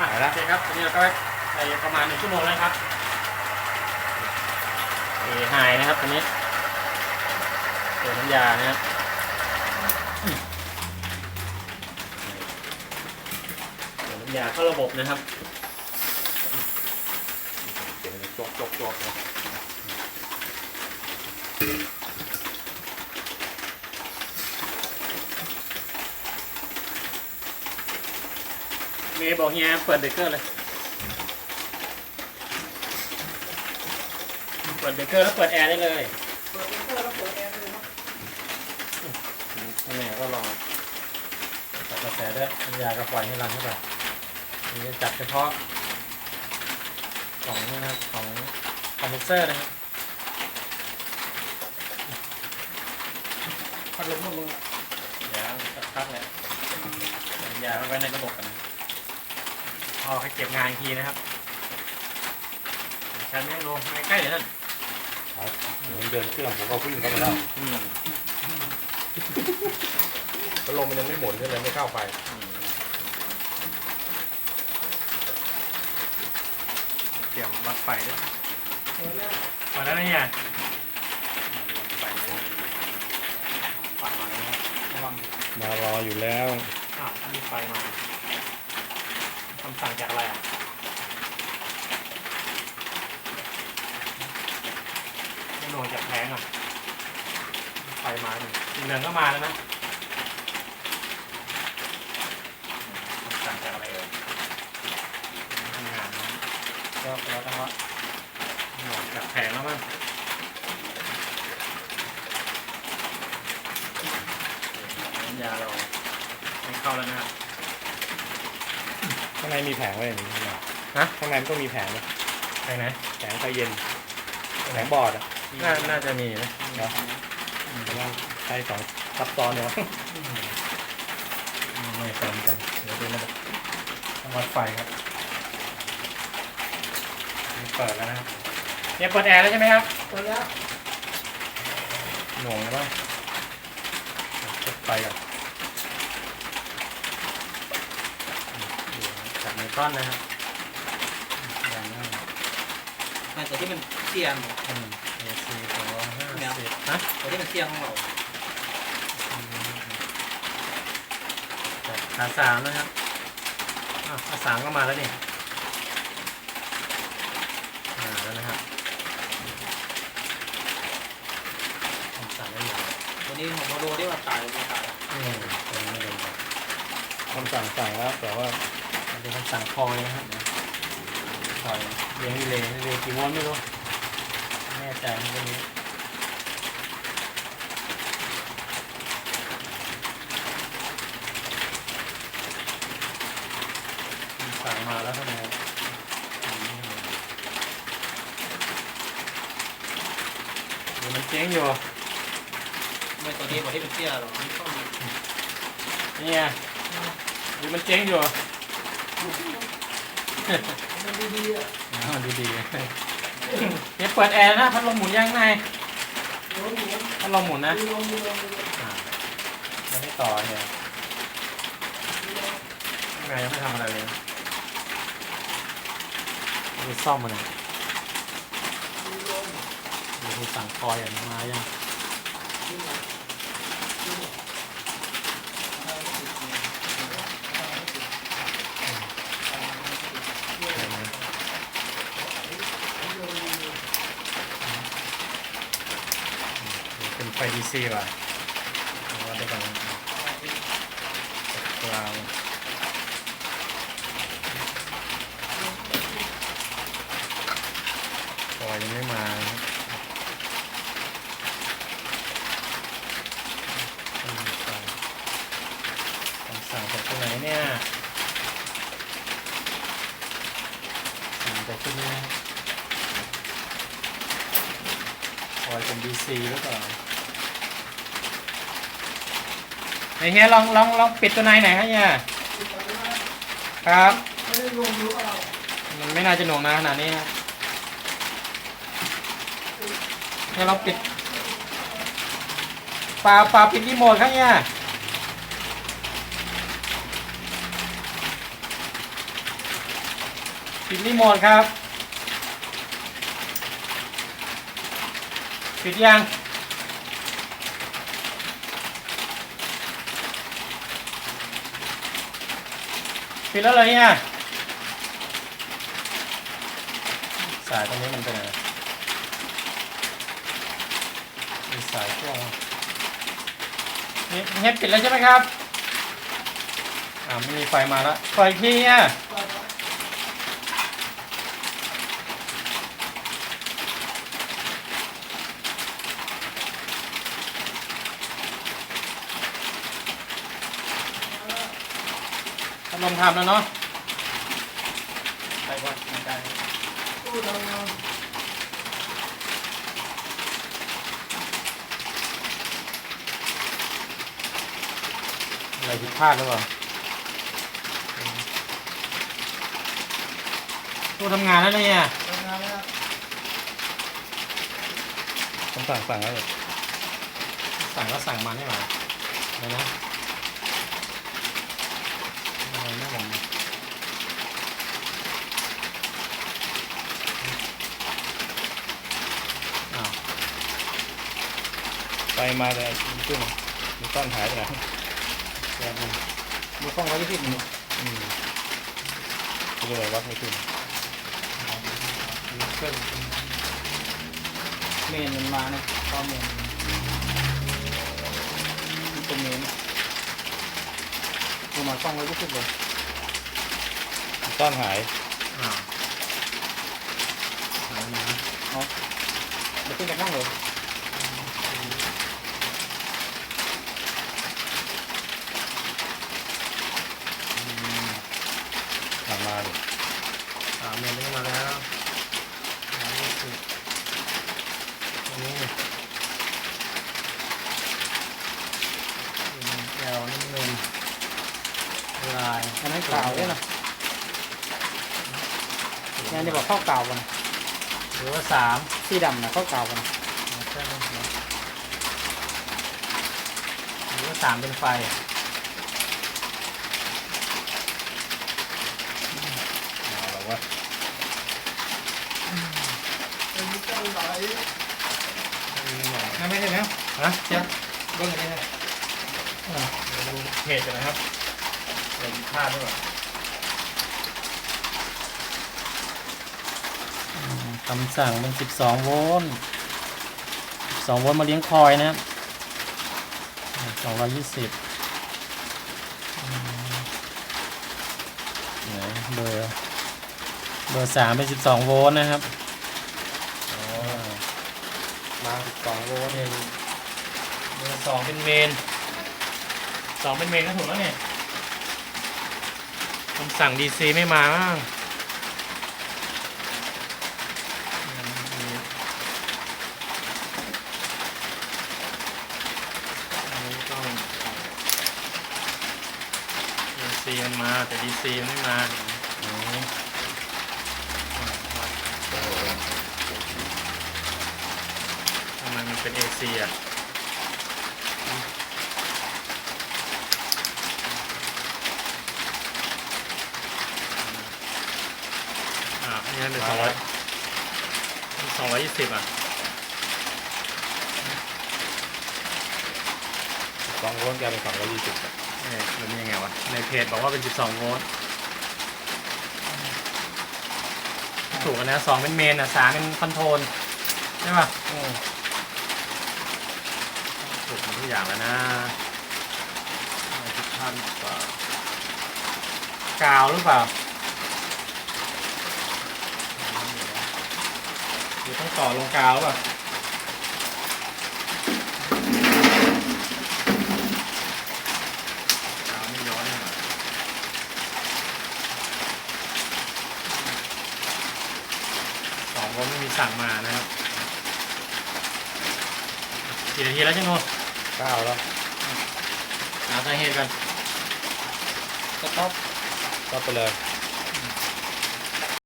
อะไปละ โอเคครับตอนนี้เราก็ไปประมาณหนึ่งชั่วโมงแล้วครับเอหายนะครับตอนนี้เปิดน้ำยานะครับเปิดน้ำยาเข้าระบบนะครับ เดี๋ยวจกจกจกนะ เมย์บอกเฮียเปิดเบรกเกอร์เลย เปิดเบรกเกอร์แล้วเปิดแอร์ได้เลยเปิดเปิดแล้วเปิดแอร์เลยเนาะแม่ก็ลองจับกระแสด้วยยาก็ปล่อยให้รันเข้าไปนี่จับเฉพาะของนี่นะครับของคอมพรสเซอร์นะครับพัดลมพัดลมเดี๋ยวสักพักเนี่ยยาไว้ในระบบกันนะ พอให้เก็บงานอีกทีนะครับชั้นนี้ลงไม่ใกล้เดี๋ยวนั่นครับเหมือนเดินเครื่องผมก็วิ่งเข้ามาแล้วอืมพัดลมมันยังไม่หมุนใช่ไหมไม่เข้าไปอืมเตรียมวัดไฟด้วยเปิดแล้วมาแล้วนะเนี่ยไฟเลยไฟมาแล้วนะครับระวังมารออยู่แล้วอ้าวมีไฟมาคำสั่งจากอะไรอะไม่ลงจากแผงอะไฟมาหนึ่งสีเหลืองก็มาแล้วนะคำสั่งจากอะไรเอ่ยทำงานนะก็แล้วก็ว่าหนอนจากแผงแล้วมั้งยาเราไม่เข้าแล้วนะครับ ข้างในมีแผงไว้อย่างนี้ใช่ไหมฮะข้างในมันต้องมีแผงไหมไปไหนแผงไฟเย็นแผงบอร์ดอะน่าน่าจะมีนะเนาะแต่ว่าใช้สองซับซ้อนเนี่ยวะไม่เติมกันเดี๋ยวดูระบบต้องวัดไฟครับนี่เปิดแล้วนะครับเนี่ยเปิดแอร์แล้วใช่ไหมครับเปิดแล้วหน่วงแล้วบ้างเปิดไฟก่อน จากไมครอนนะครับอย่างนั้นมันตัวที่มันเสียงอืม AC สองร้อยห้าสิบฮะตัวที่มันเสียงของเราขาสามนะครับอ้าวขาสามก็มาแล้วนี่มาแล้วนะครับคำสั่งได้เลยตัวนี้ของโมโดที่ว่าตายหรือไมันตายอืมตรงนี้ไม่โดนบอกคำสั่งสั่งแล้วแต่ว่า มันเป็นคำสั่งคอยนะครับเดี๋ยวคอยเลี้ยงดีเลยดีเลยกี่โวลต์ไม่รู้ไม่แน่ใจในวันนี้คำสั่งมาแล้วทำไมอืมเดี๋ยวมันเจ๊งอยู่ไม่ตัวนี้ตัวที่มันเสียหรอกมันต้องมีเนี่ยเดี๋ยวมันเจ๊งอยู่ มันดีๆอะอ๋อดีๆเดี๋ยวเปิดแอร์นะพัดลมหมุนยังไงลมหมุนพัดลมหมุนนะมีลมมีลมมีลมอ่ายังไม่ต่อเนี่ยข้างในยังไม่ทำอะไรเลยดูซ่อมมันนะมีลมดูดูสั่งคอยอย่างมายัง มีลมมีลมอะไรไม่ติดเนี่ยอะไรไม่ติดอะไรไม่ติดเนี่ย เห็นไหม มีลมมีลม เป็นไฟดีซีว่ะว่าได้กันกลางคอยยังไม่มาสั่งจากตรงไหนเนี่ยสั่งจากที่นี่คอยเป็น DC หรือเปล่า ไอ้เฮียลองลองลองปิดตัวในหน่อยครับเฮียครับ ไม่ได้ลงรู้เอามันไม่น่าจะหน่วงนาขนาดนี้นะเนี่ยเราปิดปลาปลาปิดรีโมทครับเนี่ยปิดรีโมทครับปิดยัง ปิดแล้วเหรอเนี่ยสายตรงนี้มันเป็นอะไรมีสายช่วงนี่เฮ็ดปิดแล้วใช่ไหมครับ อ่าไม่มีไฟมาแล้วไฟอีกทีเนี่ย ลมทำแล้วเนาะไปก่อนไม่ได้ตู้ทำงานอะไรผิดพลาดหรือเปล่าตัวทำงานแล้วเนี่ยทำงานแล้วผมสั่งสั่งแล้วเลยสั่งก็สั่งมานี่หว่าเดี๋ยวนะอะไรนะผมอ้าว ไปมาแต่ซึ่งมันต้อนหายไปไหนแป๊บนึงดูกล้องไว้ที่ผิดนี่อืมก็เลยวัดไม่ขึ้นเครื่องเมนมันมานะข้อเมนมันเป็นเมนดูมากล้องไว้ที่ผิดเลยมันต้อนหายอ้าวหายมาเอาเดี๋ยวขึ้นจากนั่งเลย ผ่านมาดิ สามเมตรนี้มาแล้วสามยี่สิบตรงนี้แอลนี่เงินลายอันนั้นกล่าวด้วยนะงานจะบอกข้าวกล่าวกันหรือว่าสามสีดำนะข้าวกล่าวกันใช่ไหมหรือว่าสามเป็นไฟเอาแล้ววะ อันนี้ จะไหลไม่ไม่ได้แล้วฮะเจ้าเบิ้งอันนี้นะอ่าเดี๋ยวดูเพจกันนะครับอะไรผิดพลาดด้วยคำสั่งเป็น 12 โวลต์12 โวลต์มาเลี้ยงคอยนะครับอ่า220อืมไหนเบอร์ เบอร์ 3 เป็น 12 โวลต์นะครับ 32โวลต์เนี่ยสองเป็นเมนสองเป็นเมนก็ถูกแล้วเนี่ยคำสั่งดีซีไม่มาบ้างดีซีมันมาแต่ดีซีไม่มา เป็น AC อะอ่าอันนี้เป็นสองร้อยสองร้อยยี่สิบอะสองโวลต์กลายเป็นสองร้อยยี่สิบเอ๊ะมันยังไงวะ ในเพจบอกว่าเป็น12โวลต์ถูกกันนะสองเป็นเมนอะสามเป็นคอนโทรลใช่ป่ะถูกหมดทุก อย่างแล้วนะอะไรผิดพลาดหรือเปล่ากาวหรือเปล่าหรือต้องต่อลงกาวหรือเปล่ากาวไม่ย้อนเลยเหรอสองคนไม่มีสั่งมานะครับกี่นาทีแล้วจังโน เก้าแล้วหาสาเหตุกันสต็อปก็ไปเลยส